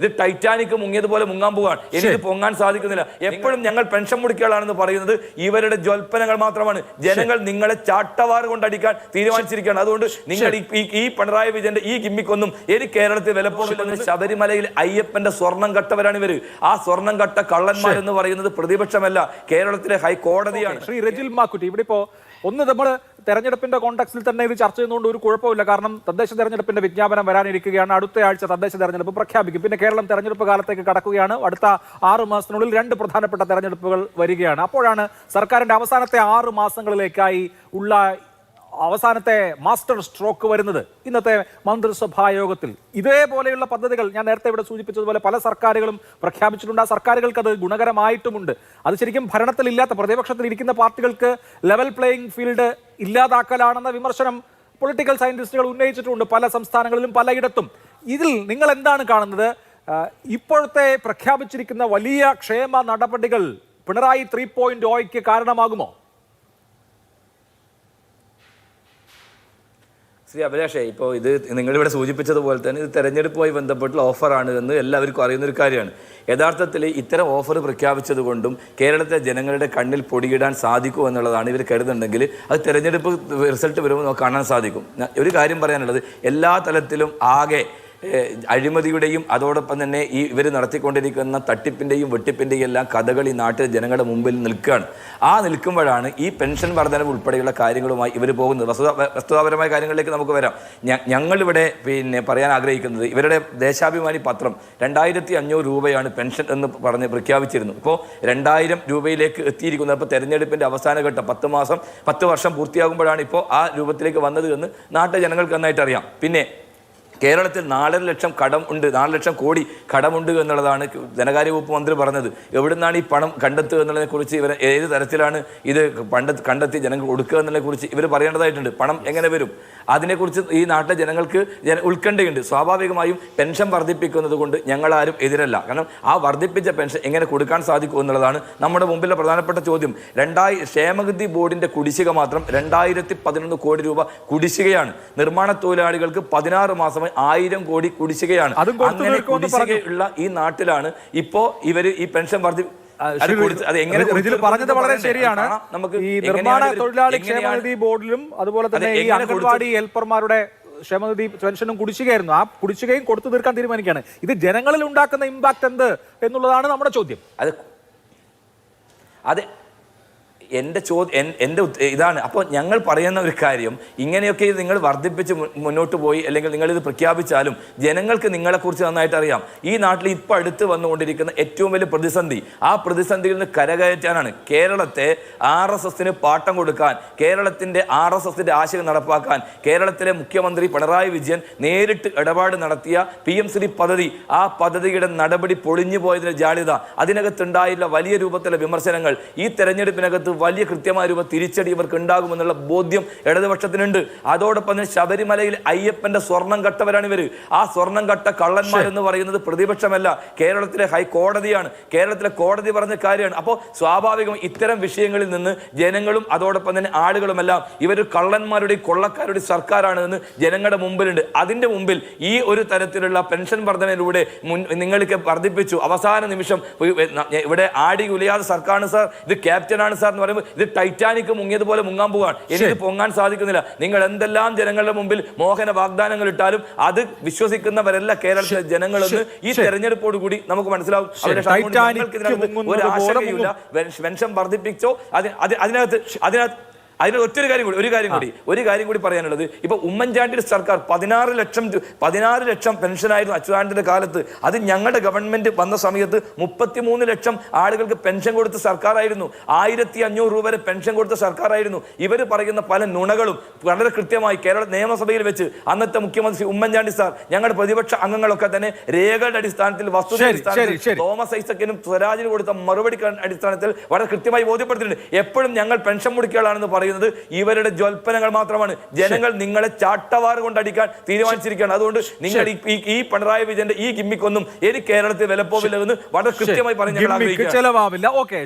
ഇത് ടൈറ്റാനിക് മുങ്ങിയതുപോലെ മുങ്ങാൻ പോവാണ്. എനിക്ക് പൊങ്ങാൻ സാധിക്കുന്നില്ല. എപ്പോഴും ഞങ്ങൾ പെൻഷൻ മുടിക്കുകയാണെന്ന് പറയുന്നത് ഇവരുടെ ജ്വൽപ്പനങ്ങൾ മാത്രമാണ്. ജനങ്ങൾ നിങ്ങളെ ചാട്ടവാറ് കൊണ്ടടിക്കാൻ തീരുമാനിച്ചിരിക്കുകയാണ്. അതുകൊണ്ട് നിങ്ങൾ ഈ- ഈ- ഈ പിണറായി വിജയന്റെ ഈ ഗിമ്മിക്കൊന്നും ഇനി കേരളത്തിൽ വിലപ്പോകില്ലെന്ന് ശബരിമലയിൽ അയ്യപ്പന്റെ സ്വർണം കട്ടവരാണ് ഇവർ. ആ സ്വർണം കട്ട കള്ളന്മാർ എന്ന് പറയുന്നത് പ്രതിപക്ഷമല്ല കേരളത്തിലെ ഹൈക്കോടതിയാണ്. ശ്രീ രജിൽ മാക്കുട്ടി ഇവിടെ ഇപ്പോ ഒന്ന് നമ്മൾ തെരഞ്ഞെടുപ്പിന്റെ കോണ്ടക്സിൽ തന്നെ ഇത് ചർച്ച ചെയ്യുന്നതുകൊണ്ട് ഒരു കുഴപ്പമില്ല. കാരണം തദ്ദേശ തെരഞ്ഞെടുപ്പിന്റെ വിജ്ഞാപനം വരാനിരിക്കുകയാണ്. അടുത്ത ആഴ്ച തദ്ദേശ തെരഞ്ഞെടുപ്പ് പ്രഖ്യാപിക്കും. പിന്നെ കേരളം തെരഞ്ഞെടുപ്പ് കാലത്തേക്ക് കടക്കുകയാണ്. അടുത്ത ആറ് മാസത്തിനുള്ളിൽ രണ്ട് പ്രധാനപ്പെട്ട തെരഞ്ഞെടുപ്പുകൾ വരികയാണ്. അപ്പോഴാണ് സർക്കാരിന്റെ അവസാനത്തെ ആറ് മാസങ്ങളിലേക്കായി ഉള്ള അവസാനത്തെ മാസ്റ്റർ സ്ട്രോക്ക് വരുന്നത് ഇന്നത്തെ മന്ത്രിസഭാ യോഗത്തിൽ ഇതേപോലെയുള്ള പദ്ധതികൾ ഞാൻ നേരത്തെ ഇവിടെ സൂചിപ്പിച്ചതുപോലെ പല സർക്കാരുകളും പ്രഖ്യാപിച്ചിട്ടുണ്ട്. ആ സർക്കാരുകൾക്ക് അത് ഗുണകരമായിട്ടുമുണ്ട്. അത് ശരിക്കും ഭരണത്തിലില്ലാത്ത പ്രതിപക്ഷത്തിൽ ഇരിക്കുന്ന പാർട്ടികൾക്ക് ലെവൽ പ്ലേയിങ് ഫീൽഡ് ഇല്ലാതാക്കലാണെന്ന വിമർശനം പൊളിറ്റിക്കൽ സയന്റിസ്റ്റുകൾ ഉന്നയിച്ചിട്ടുണ്ട് പല സംസ്ഥാനങ്ങളിലും പലയിടത്തും. ഇതിൽ നിങ്ങൾ എന്താണ് കാണുന്നത്? ഇപ്പോഴത്തെ പ്രഖ്യാപിച്ചിരിക്കുന്ന വലിയ ക്ഷേമ നടപടികൾ പിണറായി ത്രീ പോയിന്റ് ഓയ്ക്ക് കാരണമാകുമോ? ശ്രീ അഭിലാഷേ ഇപ്പോൾ ഇത് നിങ്ങളിവിടെ സൂചിപ്പിച്ചതുപോലെ തന്നെ ഇത് തെരഞ്ഞെടുപ്പുമായി ബന്ധപ്പെട്ടുള്ള ഓഫറാണ് എന്ന് എല്ലാവർക്കും അറിയുന്ന ഒരു കാര്യമാണ്. യഥാർത്ഥത്തിൽ ഇത്തരം ഓഫർ പ്രഖ്യാപിച്ചതുകൊണ്ടും കേരളത്തെ ജനങ്ങളുടെ കണ്ണിൽ പൊടിയിടാൻ സാധിക്കും എന്നുള്ളതാണ് ഇവർ കരുതുന്നുണ്ടെങ്കിൽ അത് തെരഞ്ഞെടുപ്പ് റിസൾട്ട് വരുമ്പോൾ നമുക്ക് കാണാൻ സാധിക്കും. ഒരു കാര്യം പറയാനുള്ളത് എല്ലാ തലത്തിലും ആകെ അഴിമതിയുടെയും അതോടൊപ്പം തന്നെ ഈ ഇവർ നടത്തിക്കൊണ്ടിരിക്കുന്ന തട്ടിപ്പിന്റെയും വെട്ടിപ്പിന്റെയും എല്ലാം കഥകൾ ഈ നാട്ടിലെ ജനങ്ങളുടെ മുമ്പിൽ നിൽക്കുകയാണ്. ആ നിൽക്കുമ്പോഴാണ് ഈ പെൻഷൻ വർധനവ് ഉൾപ്പെടെയുള്ള കാര്യങ്ങളുമായി ഇവർ പോകുന്നത്. വസ്തു വസ്തുതാപരമായ കാര്യങ്ങളിലേക്ക് നമുക്ക് വരാം. ഞങ്ങളിവിടെ പിന്നെ പറയാൻ ആഗ്രഹിക്കുന്നത് ഇവരുടെ ദേശാഭിമാനി പത്രം രണ്ടായിരത്തി അഞ്ഞൂറ് രൂപയാണ് പെൻഷൻ എന്ന് പറഞ്ഞ് പ്രഖ്യാപിച്ചിരുന്നു ഇപ്പോൾ രണ്ടായിരം രൂപയിലേക്ക് എത്തിയിരിക്കുന്നത്. അപ്പോൾ തെരഞ്ഞെടുപ്പിന്റെ അവസാന ഘട്ടം പത്ത് മാസം പത്ത് വർഷം പൂർത്തിയാകുമ്പോഴാണ് ഇപ്പോൾ ആ രൂപത്തിലേക്ക് വന്നത് എന്ന് നാട്ടിലെ ജനങ്ങൾക്ക് നന്നായിട്ട് അറിയാം. പിന്നെ കേരളത്തിൽ നാലര ലക്ഷം കടം ഉണ്ട് നാല് ലക്ഷം കോടി കടമുണ്ട് എന്നുള്ളതാണ് ധനകാര്യ വകുപ്പ് മന്ത്രി പറഞ്ഞത്. എവിടുന്നാണ് ഈ പണം കണ്ടെത്തുക എന്നുള്ളതിനെ കുറിച്ച് ഇവർ ഏത് തരത്തിലാണ് ഇത് പണ്ട കണ്ടെത്തി ജനങ്ങൾ കൊടുക്കുക എന്നുള്ളതിനെ കുറിച്ച് ഇവർ പറയേണ്ടതായിട്ടുണ്ട്. പണം എങ്ങനെ വരും? അതിനെക്കുറിച്ച് ഈ നാട്ടിലെ ജനങ്ങൾക്ക് ജന ഉത്കണ്ഠയുണ്ട്. സ്വാഭാവികമായും പെൻഷൻ വർദ്ധിപ്പിക്കുന്നത് കൊണ്ട് ഞങ്ങളാരും എതിരല്ല. കാരണം ആ വർദ്ധിപ്പിച്ച പെൻഷൻ എങ്ങനെ കൊടുക്കാൻ സാധിക്കും എന്നുള്ളതാണ് നമ്മുടെ മുമ്പിലെ പ്രധാനപ്പെട്ട ചോദ്യം. രണ്ടായി ക്ഷേമഗതി ബോർഡിന്റെ കുടിശ്ശിക മാത്രം രണ്ടായിരത്തി പതിനൊന്ന് കോടി രൂപ കുടിശ്ശികയാണ്. നിർമ്മാണ തൊഴിലാളികൾക്ക് പതിനാറ് മാസമായി ആയിരം കോടി കുടിശ്ശികയാണ്. അങ്ങനെ കുടിശ്ശികയുള്ള ഈ നാട്ടിലാണ് ഇപ്പോ ഇവർ ഈ പെൻഷൻ വർദ്ധി പറഞ്ഞത് വളരെ ശരിയാണ്. നമുക്ക് ഈ നിർമ്മാണ തൊഴിലാളി ക്ഷേമനിധി ബോർഡിലും അതുപോലെ തന്നെ ഈ അംഗൻവാടി ഹെൽപ്പർമാരുടെ ക്ഷേമനിധി പെൻഷനും കുടിശ്ശികയായിരുന്നു. ആ കുടിശ്ശികയും കൊടുത്തു തീർക്കാൻ തീരുമാനിക്കുകയാണ്. ഇത് ജനങ്ങളിൽ ഉണ്ടാക്കുന്ന ഇമ്പാക്ട് എന്ത് എന്നുള്ളതാണ് നമ്മുടെ ചോദ്യം. അത് അത് എന്റെ ചോദ്യം എന്റെ ഇതാണ്. അപ്പോൾ ഞങ്ങൾ പറയുന്ന ഒരു കാര്യം ഇങ്ങനെയൊക്കെ നിങ്ങൾ വർദ്ധിപ്പിച്ച് മുന്നോട്ട് പോയി അല്ലെങ്കിൽ നിങ്ങളിത് പ്രഖ്യാപിച്ചാലും ജനങ്ങൾക്ക് നിങ്ങളെക്കുറിച്ച് നന്നായിട്ട് അറിയാം. ഈ നാട്ടിൽ ഇപ്പോൾ അടുത്ത് വന്നുകൊണ്ടിരിക്കുന്ന ഏറ്റവും വലിയ പ്രതിസന്ധി ആ പ്രതിസന്ധിയിൽ നിന്ന് കരകയറ്റാനാണ് കേരളത്തെ ആർ എസ് എസിന് പാട്ടം കൊടുക്കാൻ കേരളത്തിന്റെ ആർ എസ് എസിന്റെ ആശയം നടപ്പാക്കാൻ കേരളത്തിലെ മുഖ്യമന്ത്രി പിണറായി വിജയൻ നേരിട്ട് ഇടപാട് നടത്തിയ പി എം ശ്രീ പദ്ധതി ആ പദ്ധതിയുടെ നടപടി പൊളിഞ്ഞു പോയതിന്റെ ജാള്യത അതിനകത്തുണ്ടായിട്ടുള്ള വലിയ രൂപത്തിലെ വിമർശനങ്ങൾ ഈ തെരഞ്ഞെടുപ്പിനകത്ത് വലിയ കൃത്യമായ രൂപ തിരിച്ചടി ഇവർക്ക് ഉണ്ടാകുമെന്നുള്ള ബോധ്യം ഇടതുപക്ഷത്തിനുണ്ട്. അതോടൊപ്പം തന്നെ ശബരിമലയിൽ അയ്യപ്പന്റെ സ്വർണം കട്ടവരാണ് ഇവർ ആ സ്വർണം കട്ട കള്ളന്മാർ എന്ന് പറയുന്നത് പ്രതിപക്ഷമല്ല. കേരളത്തിലെ ഹൈക്കോടതിയാണ് കേരളത്തിലെ കോടതി പറഞ്ഞ കാര്യമാണ്. അപ്പോൾ സ്വാഭാവികം ഇത്തരം വിഷയങ്ങളിൽ നിന്ന് ജനങ്ങളും അതോടൊപ്പം തന്നെ ആളുകളുമെല്ലാം ഇവർ കള്ളന്മാരുടെയും കൊള്ളക്കാരുടെയും സർക്കാരാണ് എന്ന് ജനങ്ങളുടെ മുമ്പിലുണ്ട്. അതിന്റെ മുമ്പിൽ ഈ ഒരു തരത്തിലുള്ള പെൻഷൻ വർധനയിലൂടെ മുൻ നിങ്ങൾക്ക് വർദ്ധിപ്പിച്ചു. അവസാന നിമിഷം ഇവിടെ ആടി ഉലയാതെ സർക്കാരാണ് സാർ. ഇത് ക്യാപ്റ്റനാണ് സാർ എന്ന് പറയുമ്പോൾ ഇത് ടൈറ്റാനിക് മുങ്ങിയതുപോലെ മുങ്ങാൻ പോവാണ്. എനിക്ക് പൊങ്ങാൻ സാധിക്കുന്നില്ല. നിങ്ങൾ എന്തെല്ലാം ജനങ്ങളുടെ മുമ്പിൽ മോഹന വാഗ്ദാനങ്ങൾ ഇട്ടാലും അത് വിശ്വസിക്കുന്നവരല്ല കേരളത്തിലെ ജനങ്ങളെന്ന് ഈ തെരഞ്ഞെടുപ്പോട് കൂടി നമുക്ക് മനസ്സിലാവും. ഒരു ആശയമില്ല ആശങ്കയില്ല. പെൻഷൻ വർദ്ധിപ്പിച്ചോ? അത് അത് അതിനകത്ത് അതിനകത്ത് അതിന് ഒറ്റൊരു കാര്യം കൂടി ഒരു കാര്യം കൂടി ഒരു കാര്യം കൂടി പറയാനുള്ളത്. ഇപ്പൊ ഉമ്മൻചാണ്ടിയുടെ സർക്കാർ പതിനാറ് ലക്ഷം പതിനാറ് ലക്ഷം പെൻഷനായിരുന്നു അച്യുതാനന്ദന്റെ കാലത്ത്. അത് ഞങ്ങളുടെ ഗവൺമെന്റ് വന്ന സമയത്ത് മുപ്പത്തിമൂന്ന് ലക്ഷം ആളുകൾക്ക് പെൻഷൻ കൊടുത്ത സർക്കാരായിരുന്നു. ആയിരത്തി അഞ്ഞൂറ് രൂപ വരെ പെൻഷൻ കൊടുത്ത സർക്കാരായിരുന്നു. ഇവർ പറയുന്ന പല നുണകളും വളരെ കൃത്യമായി കേരള നിയമസഭയിൽ വെച്ച് അന്നത്തെ മുഖ്യമന്ത്രി ഉമ്മൻചാണ്ടി സാർ ഞങ്ങളുടെ പ്രതിപക്ഷ അംഗങ്ങളൊക്കെ തന്നെ രേഖകളുടെ അടിസ്ഥാനത്തിൽ വസ്തുത അടിസ്ഥാനത്തിൽ. തോമസ് ഐസക്കിനും സ്വരാജിനും കൊടുത്ത മറുപടി അടിസ്ഥാനത്തിൽ വളരെ കൃത്യമായി ബോധ്യപ്പെടുത്തിയിട്ടുണ്ട്. എപ്പോഴും ഞങ്ങൾ പെൻഷൻ മുടിക്കുകയാണെന്ന് പറയുന്നത് ഇവരുടെ ജ്വൽപ്പനങ്ങൾ മാത്രമാണ്. ജനങ്ങൾ നിങ്ങളെ ചാട്ടവാറ് കൊണ്ടടിക്കാൻ തീരുമാനിച്ചിരിക്കുകയാണ്. അതുകൊണ്ട് നിങ്ങൾ ഈ- പിണറായി വിജയന്റെ ഈ ഗിമ്മിക്കൊന്നും എനിക്ക് കേരളത്തിൽ വിലപ്പോവില്ലെന്ന് വളരെ കൃത്യമായി പറഞ്ഞു ചെലവാവില്ല. ഓക്കെ